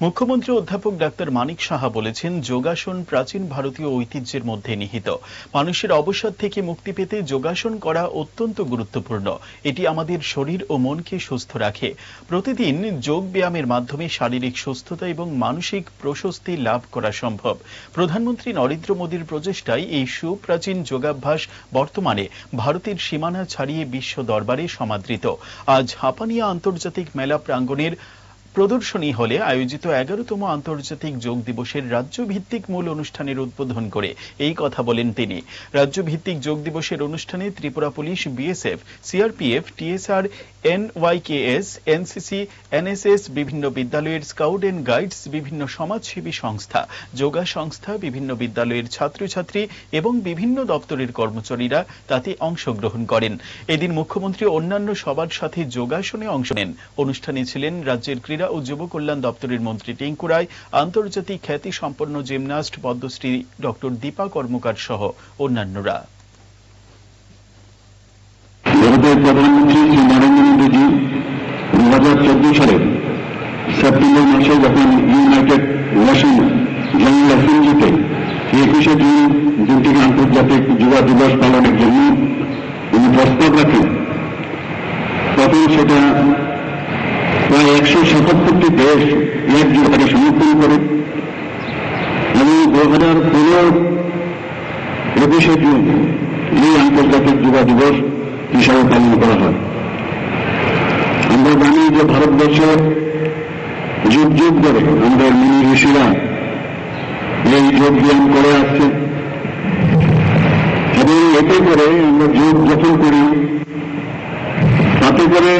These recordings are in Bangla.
মুখ্যমন্ত্রী অধ্যাপক ডাক্তার মানিক সাহা বলেছেন, যোগাসন প্রাচীন ভারতীয় ঐতিহ্যের মধ্যে নিহিত। মানুষের অবসাদ থেকে মুক্তি পেতে যোগাসন করা অত্যন্ত গুরুত্বপূর্ণ। এটি আমাদের শরীর ও মনকে সুস্থ রাখে। প্রতিদিন যোগ ব্যায়ামের মাধ্যমে শারীরিক সুস্থতা এবং মানসিক প্রশস্তি লাভ করা সম্ভব। প্রধানমন্ত্রী নরেন্দ্র মোদীর প্রচেষ্টায় এই সুপ্রাচীন যোগাভ্যাস বর্তমানে ভারতের সীমানা ছাড়িয়ে বিশ্ব দরবারে সমাদৃত। আজ হাপানিয়া আন্তর্জাতিক মেলা প্রাঙ্গণের প্রদর্শনী হলে আয়োজিত এগারোতম আন্তর্জাতিক যোগ দিবসের রাজ্যভিত্তিক মূল অনুষ্ঠানের উদ্বোধন করে এই কথা বলেন তিনি। রাজ্যভিত্তিক যোগ দিবসের অনুষ্ঠানে Tripura police, BSF, CRPF, TSR, NYKS, NCC, NSS, বিভিন্ন বিদ্যালয়ের স্কাউট এন্ড গাইডস, বিভিন্ন সমাজসেবী সংস্থা, যোগা সংস্থা, বিভিন্ন বিদ্যালয়ের ছাত্রছাত্রী এবং বিভিন্ন দপ্তরের কর্মচারীরা তাতে অংশগ্রহণ করেন। এদিন মুখ্যমন্ত্রী অন্যান্য সবার সাথে যোগাসনে অংশ নেন। অনুষ্ঠানে ছিলেন রাজ্যের ক্রীড়া ও যুব কল্যাণ দপ্তরের মন্ত্রী টিঙ্কু রায়, আন্তর্জাতিক খ্যাতি সম্পন্ন জিমন্যাস্ট পদ্মশ্রী ডক্টর দীপা কর্মকার সহ অন্যান্যরা। একুশে জুন দিনটিকে আন্তর্জাতিক যুবা দিবস পালনের জন্য তিনি প্রস্তাব রাখেন। তখন সেটা দেশ একযোগে সমর্থন করে এবং দু হাজার পনেরো একুশে জুন এই আন্তর্জাতিক যুবা দিবস হিসাবে পালন করা হয়। আমরা জানি যে ভারতবর্ষে যুগ যুগ ধরে আমাদের মুনি ঋষিরা এই যোগ ব্যায়াম করে আসছে। এবং এতে করে আমরা যোগ যখন করি, তাতে করে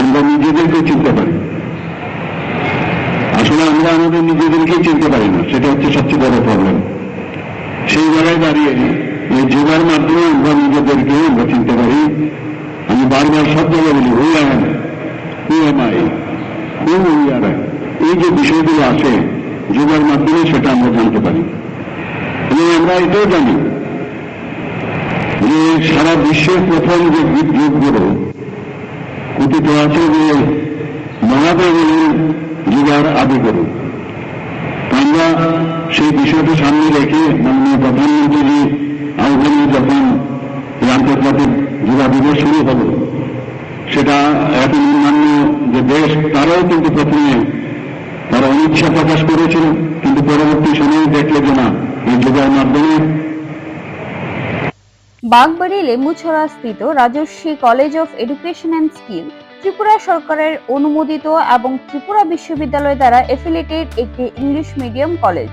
আমরা নিজেদেরকে চিনতে পারি। আমাদের নিজেদেরকেই চিনতে পারি না। সেটা হচ্ছে সবচেয়ে বড় প্রবলেম সেই জায়গায় দাঁড়িয়ে এই যোগার মাধ্যমে আমরা নিজেদেরকে আমরা চিনতে পারি। আমি বারবার সব জায়গায় বলি who I am who am I who we are এই যে বিষয়গুলো আছে, যোগার মাধ্যমে সেটা আমরা জানতে পারি। এবং আমরা এটাও জানি যে সারা বিশ্বের প্রথম যে যুগগুলো, কথিত আছে যে মহাদেব হলেন যুগার আদিগুরু আমরা সেই বিষয়টা সামনে রেখে মাননীয় প্রধানমন্ত্রী আহ্বানে যখন আন্তর্জাতিক যুবা দিবস শুরু হল, সেটা এখন অন্যান্য যে দেশ, তারাও কিন্তু প্রথমে তারা অনিচ্ছা প্রকাশ করেছিল, কিন্তু পরবর্তী সময়ে দেখলে যে না, এই যুগের মাধ্যমে বাগবাড়ি লেম্বুছড়া স্থিত Rajaswi college of education and skill, Tripura সরকারের অনুমোদিত এবং ত্রিপুরা বিশ্ববিদ্যালয় দ্বারা এফিলিয়েটেড একটি ইংলিশ মিডিয়াম কলেজ।